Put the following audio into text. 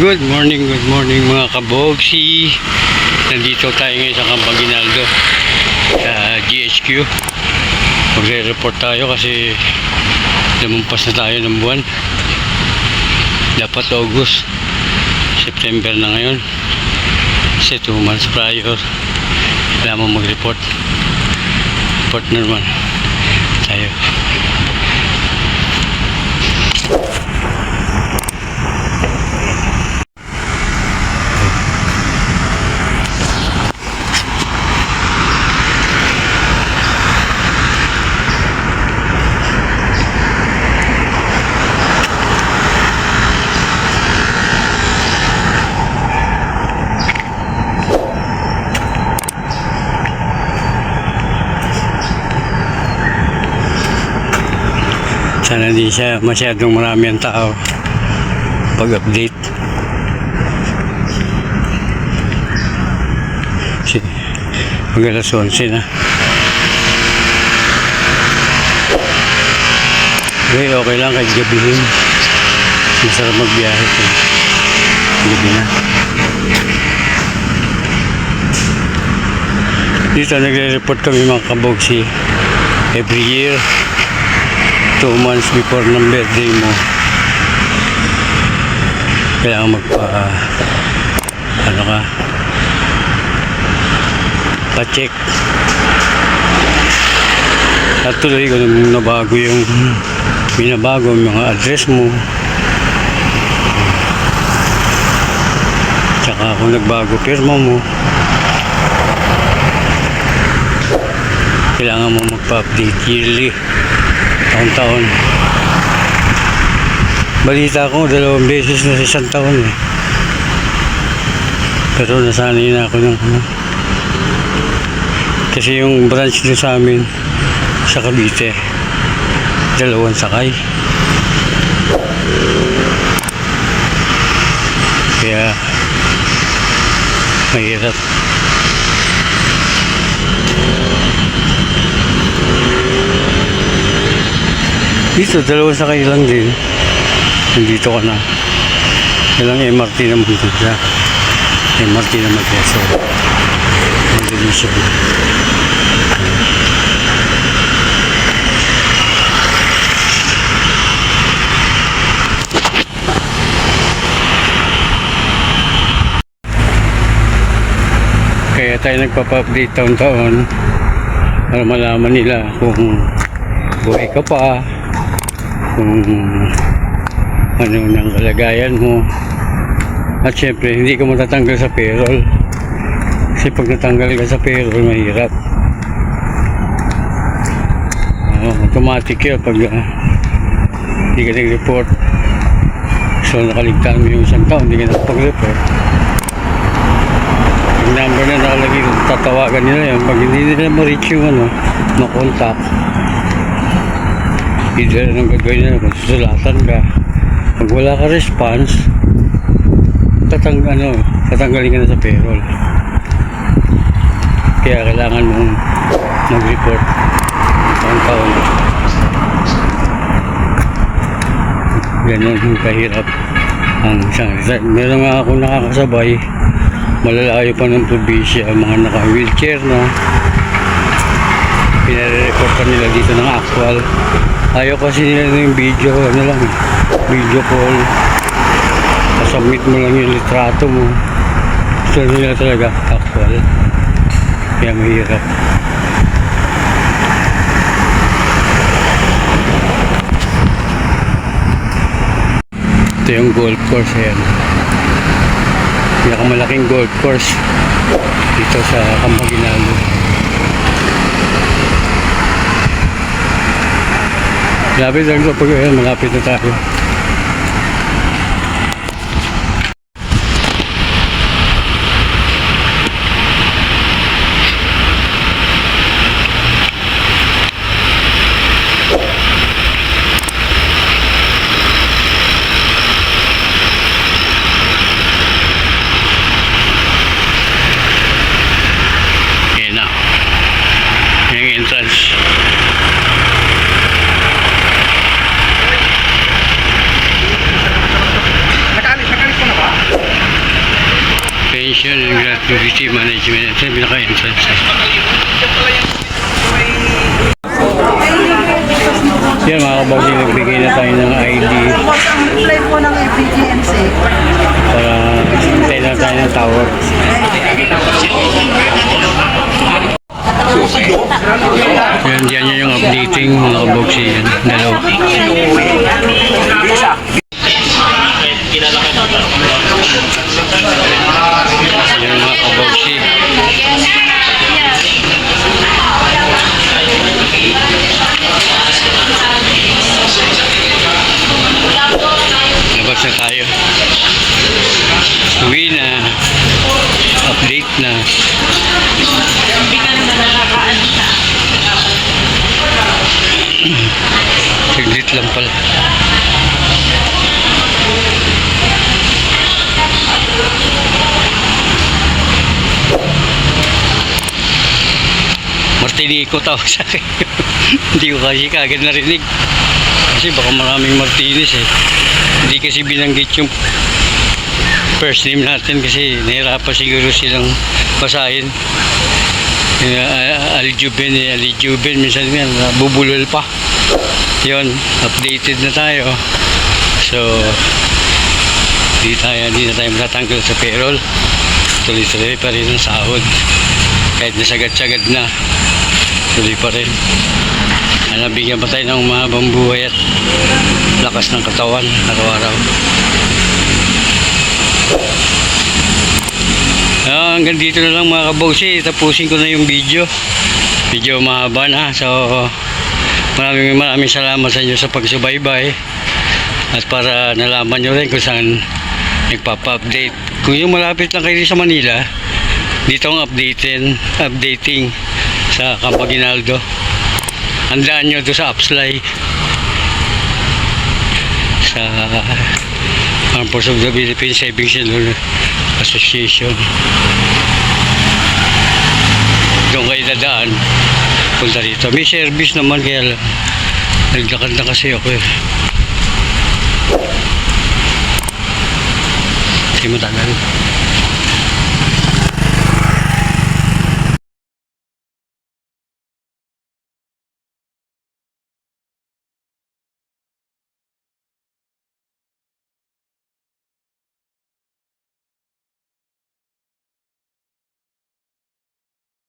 Good morning, good morning mga kabogsi. Nandito tayo ngayon sa Campaginaldo sa GHQ. Magre-report tayo kasi lumampas na tayo ng buwan. Dapat August, September na ngayon. Kasi 2 months prior, kailangan mag-report. Report na naman tayo. Sana di siya masyadong marami ang tao pag-update. Si, mag alas 11 na. Okay, okay lang kahit gabihin. Masarap magbiyahe ko. Gabi na. Dito nagre-report kami mga kabogsi every year two months before ng birthday mo. Kailangan magpa ano ka? Pa-check. At tuloy ko nung nabago yung binabago yung mga address mo. Tsaka kung nagbago pirma mo. Kailangan mo magpa-update yearly taon-taon. Balita ko, dalawang beses na sa isang taon eh. Pero nasanay na ako ng ano. Kasi yung branch doon sa amin, sa Cavite, dalawang sakay. Kaya, mahirap. Dito, dalawa sakay lang din. Nandito ka na. Kailang MRT naman dito. MRT naman siya. So, madali siya. Kaya tayo nagpapa-update taon-taon para malaman nila kung buhay ka pa, kung ano nang kalagayan mo. At syempre, hindi ka matatanggal sa payroll. Kasi pag natanggal ka sa payroll, mahirap. Oo, automatic yun pag ah, hindi ka nag-report. So, nakaligtaan mo yung isang taon, hindi ka nakapag-report. Yung number na nakalagay, tatawagan nila yan. Pag hindi nila ma-reach yung ano, no-contact, either anong gagawin nila kung susulatan ka. Pag wala ka response tatang ano tatanggalin ka na sa payroll. Kaya kailangan mong mag-report. Taon-taon ganun yung kahirap ang isang meron nga ako nakakasabay. Malalayo pa ng probinsya mga naka-wheelchair na pinare-report pa nila dito ng actual. Ayaw kasi nila yung video ano lang video call. Submit mo lang yung litrato mo. Gusto nila talaga actual. Kaya mahirap. Ito yung golf course ayan. Pinakamalaking golf course dito sa Campaginaldo Lang ito pag malapit na tayo. Ayan na. Yung entrance. Security Management. Ito yung pinaka-entrance. Yan mga kabogsy, nagbigay na tayo ng ID reply po ng FBGMC. para tayo na tayo ng tower. Yan, yan yung updating mga kabogsy. Yan, dalaw. Yan mga kabogsy. Labas na Martinico tawag sa akin. Hindi ko kasi kagad narinig. Kasi baka maraming Martinez eh. Hindi kasi binanggit yung first name natin kasi nahirapan siguro silang basahin. Uh, Aljuben eh, Aljuben, minsan nga nabubulol pa. Yun, updated na tayo. So, di tayo, di na tayo matatanggal sa payroll. Tuloy-tuloy pa rin ang sahod. Kahit nasagad-sagad na, tuloy pa rin. Nabigyan pa tayo ng mahabang buhay at lakas ng katawan araw-araw. Ah, hanggang dito na lang mga kabogsi. Tapusin ko na yung video. Video mahaba na. So, maraming maraming salamat sa inyo sa pagsubaybay. At para nalaman nyo rin kung saan nagpapa-update. Kung yung malapit lang kayo sa Manila, dito ang updating, updating sa Campaginaldo. Handaan nyo doon sa Upslay. Sa Forces of the Philippines Savings and Loan Association. Doon kayo dadaan. Punta dito. May service naman kaya. Naglakad na kasi ako eh. Kasi matagal.